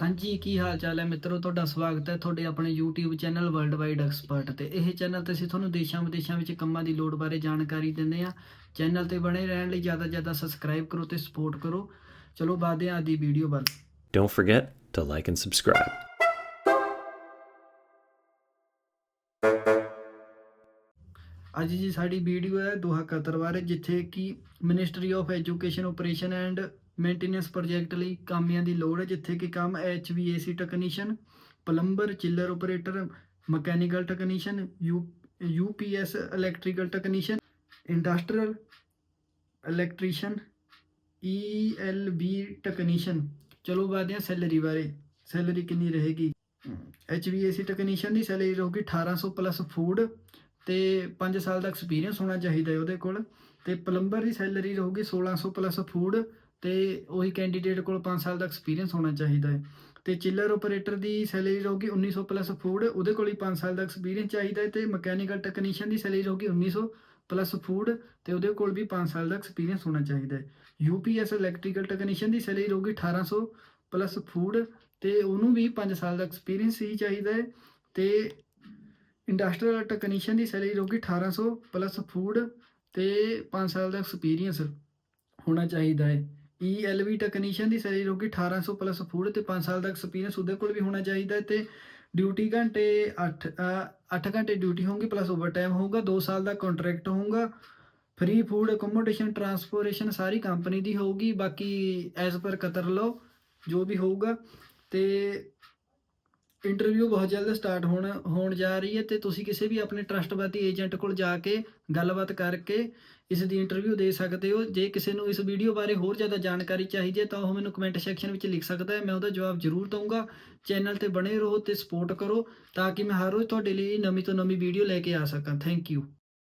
ਹਾਂਜੀ ਕੀ ਹਾਲ ਚਾਲ ਹੈ? ਮਿੱਤਰੋ ਤੁਹਾਡਾ ਸਵਾਗਤ ਹੈ ਤੁਹਾਡੇ ਆਪਣੇ YouTube channel world wide expert ਤੇ। ਇਹ ਚੈਨਲ ਤੇ ਅਸੀਂ ਤੁਹਾਨੂੰ ਦੇਸ਼ਾਂ ਵਿਦੇਸ਼ਾਂ ਵਿੱਚ ਕੰਮਾਂ ਦੀ ਲੋੜ ਬਾਰੇ ਜਾਣਕਾਰੀ ਦਿੰਦੇ ਆ ਚੈਨਲ ਤੇ ਬਣੇ ਰਹਿਣ ਲਈ ਜ਼ਿਆਦਾ ਜ਼ਿਆਦਾ ਸਬਸਕ੍ਰਾਈਬ ਕਰੋ ਤੇ ਸਪੋਰਟ ਕਰੋ। ਚਲੋ ਬਾਦੇ ਆਂ ਦੀ ਵੀਡੀਓ ਵੱਲ। Don't forget to like and subscribe. ਅੱਜ ਜੀ ਸਾਡੀ ਵੀਡੀਓ ਹੈ ਦੋਹਾ ਕਤਰ ਬਾਰੇ ਜਿੱਥੇ ਕਿ ministry of education operation and maintenance project ਲਈ ਕਾਮਿਆਂ ਦੀ ਲੋੜ ਹੈ, ਜਿੱਥੇ ਕਿ ਕੰਮ HVAC technician plumber chiller operator mechanical technician U UPS electrical technician industrial electrician ELB technician ਚਲੋ ਬਾਅਦ ਸੈਲਰੀ ਬਾਰੇ। ਸੈਲਰੀ ਕਿੰਨੀ ਰਹੇਗੀ? HVAC ਟੈਕਨੀਸ਼ੀਅਨ ਦੀ ਸੈਲਰੀ ਰਹੂਗੀ 1800 ਪਲੱਸ ਫੂਡ ਤੇ 5 ਸਾਲ ਦਾ ਐਕਸਪੀਰੀਅੰਸ ਹੋਣਾ ਚਾਹੀਦਾ ਹੈ ਉਹਦੇ ਕੋਲ। ਤੇ ਪਲੰਬਰ ਦੀ ਸੈਲਰੀ ਰਹੂਗੀ 1600 ਪਲੱਸ ਫੂਡ ਤੇ ਉਹੀ ਕੈਂਡੀਡੇਟ ਕੋਲ 5 ਸਾਲ ਦਾ ਐਕਸਪੀਰੀਅੰਸ ਹੋਣਾ ਚਾਹੀਦਾ ਹੈ। ਤੇ ਚਿਲਰ ਆਪਰੇਟਰ ਦੀ ਸੈਲਰੀ ਰਹੂਗੀ 1900 ਪਲੱਸ ਫੂਡ ਉਹਦੇ ਕੋਲ ਹੀ 5 ਸਾਲ ਦਾ ਐਕਸਪੀਰੀਅੰਸ ਚਾਹੀਦਾ ਹੈ ਤੇ ਮਕੈਨੀਕਲ ਟੈਕਨੀਸ਼ੀਅਨ ਦੀ ਸੈਲਰੀ ਰਹੂਗੀ 1900 ਪਲੱਸ ਫੂਡ ਤੇ ਉਹਦੇ ਕੋਲ ਵੀ 5 ਸਾਲ ਦਾ ਐਕਸਪੀਰੀਅੰਸ ਹੋਣਾ ਚਾਹੀਦਾ ਹੈ। ਯੂਪੀਐਸ ਇਲੈਕਟ੍ਰੀਕਲ ਟੈਕਨੀਸ਼ੀਅਨ ਦੀ ਸੈਲਰੀ ਰਹੂਗੀ 1800 ਪਲੱਸ ਫੂਡ ਤੇ ਉਹਨੂੰ ਵੀ 5 ਸਾਲ ਦਾ ਐਕਸਪੀਰੀਅੰਸ ਹੀ ਚਾਹੀਦਾ ਹੈ ਤੇ ਇੰਡਸਟਰੀਅਲ ਟੈਕਨੀਸ਼ੀਅਨ ਦੀ ਸੈਲਰੀ ਰਹੂਗੀ 1800 ਪਲੱਸ ਫੂਡ ਤੇ 5 ਸਾਲ ਦਾ ਐਕਸਪੀਰੀਅੰਸ ਹੋਣਾ ਚਾਹੀਦਾ ਹੈ। ELV ਟੈਕਨੀਸ਼ੀਅਨ ਦੀ ਸੈਲਰੀ ਰਹੂਗੀ 1800 ਪਲੱਸ ਫੂਡ ਤੇ 5 ਸਾਲ ਦਾ ਐਕਸਪੀਰੀਅੰਸ ਉਹਦੇ ਕੋਲ ਵੀ ਹੋਣਾ ਚਾਹੀਦਾ ਹੈ ਤੇ ਡਿਊਟੀ ਘੰਟੇ 8 8 ਘੰਟੇ ਡਿਊਟੀ ਹੋਊਗੀ ਪਲੱਸ ਓਵਰਟਾਈਮ ਹੋਊਗਾ 2 ਸਾਲ ਦਾ ਕੰਟਰੈਕਟ ਹੋਊਗਾ ਫ੍ਰੀ ਫੂਡ ਅਕੋਮੋਡੇਸ਼ਨ ਟਰਾਂਸਪੋਰਟੇਸ਼ਨ ਸਾਰੀ ਕੰਪਨੀ ਦੀ ਹੋਊਗੀ, ਬਾਕੀ ਐਸ ਪਰ ਕਤਰ ਲਓ, ਜੋ ਵੀ ਹੋਊਗਾ ਤੇ ਇੰਟਰਵਿਊ ਬਹੁਤ ਜਲਦ ਸਟਾਰਟ ਹੋਣ ਹੋਣ ਜਾ ਰਹੀ ਹੈ ਤੇ ਤੁਸੀਂ ਕਿਸੇ ਵੀ ਆਪਣੇ ਟਰਸਟਵਰਦੀ ਏਜੰਟ ਕੋਲ ਜਾ ਕੇ ਗੱਲਬਾਤ ਕਰਕੇ ਇਸ ਦੀ ਇੰਟਰਵਿਊ ਦੇ ਸਕਦੇ ਹੋ। ਜੇ ਕਿਸੇ ਨੂੰ ਇਸ ਵੀਡੀਓ ਬਾਰੇ ਹੋਰ ਜ਼ਿਆਦਾ ਜਾਣਕਾਰੀ ਚਾਹੀਦੀ ਹੈ ਤਾਂ ਉਹ ਮੈਨੂੰ ਕਮੈਂਟ ਸੈਕਸ਼ਨ ਵਿੱਚ ਲਿਖ ਸਕਦਾ ਹੈ। ਮੈਂ ਉਹਦਾ ਜਵਾਬ ਜ਼ਰੂਰ ਦਊਂਗਾ। ਚੈਨਲ ਤੇ ਬਣੇ ਰਹੋ ਤੇ ਸਪੋਰਟ ਕਰੋ ਤਾਂ ਕਿ ਮੈਂ ਹਰ ਰੋਜ਼ ਤੁਹਾਡੇ ਲਈ ਨਵੀਂ ਤੋਂ ਨਵੀਂ ਵੀਡੀਓ ਲੈ ਕੇ ਆ ਸਕਾਂ। Thank you